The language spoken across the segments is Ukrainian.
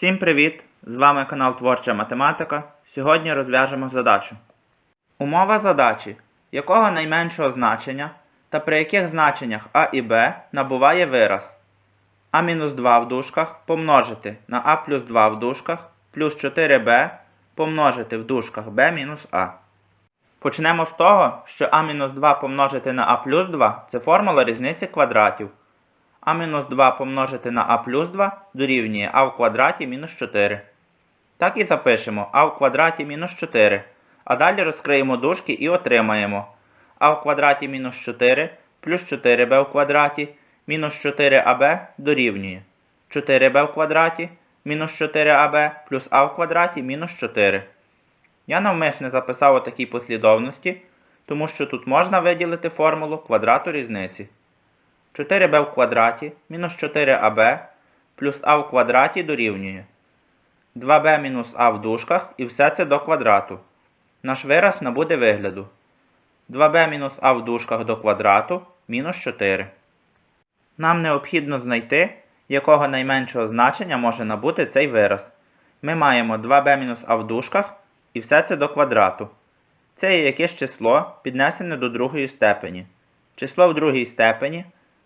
Всім привіт! З вами канал Творча Математика. Сьогодні розв'яжемо задачу. Умова задачі, якого найменшого значення та при яких значеннях а і b набуває вираз а-2 в дужках помножити на а плюс 2 в дужках плюс 4b помножити в дужках b мінус а. Почнемо з того, що а-2 помножити на а плюс 2 це формула різниці квадратів. А-2 помножити на а плюс 2 дорівнює а в квадраті мінус 4. Так і запишемо а в квадраті мінус 4. А далі розкриємо дужки і отримаємо а в квадраті мінус 4 плюс 4b в квадраті мінус 4аб дорівнює 4b в квадраті мінус 4аб плюс а в квадраті мінус 4. Я навмисне записав у такій послідовності, тому що тут можна виділити формулу квадрату різниці. 4b в квадраті мінус 4аб плюс а в квадраті дорівнює 2b мінус а в дужках і все це до квадрату. Наш вираз набуде вигляду 2b мінус а в дужках до квадрату мінус 4. Нам необхідно знайти, якого найменшого значення може набути цей вираз. Ми маємо 2b мінус а в дужках і все це до квадрату. Це є якесь число, піднесене до другої степені. Число в другій степені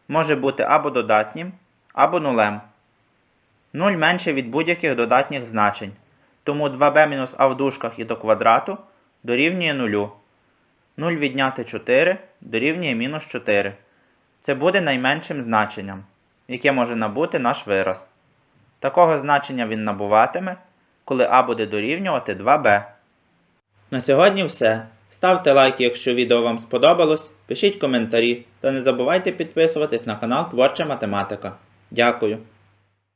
може бути або додатнім, або нулем. 0 менше від будь-яких додатніх значень. Тому 2b мінус а в дужках і до квадрату дорівнює 0. 0 відняти 4 дорівнює мінус 4. Це буде найменшим значенням, яке може набути наш вираз. Такого значення він набуватиме, коли а буде дорівнювати 2b. На сьогодні все. Ставте лайки, якщо відео вам сподобалось, пишіть коментарі та не забувайте підписуватись на канал Творча Математика. Дякую!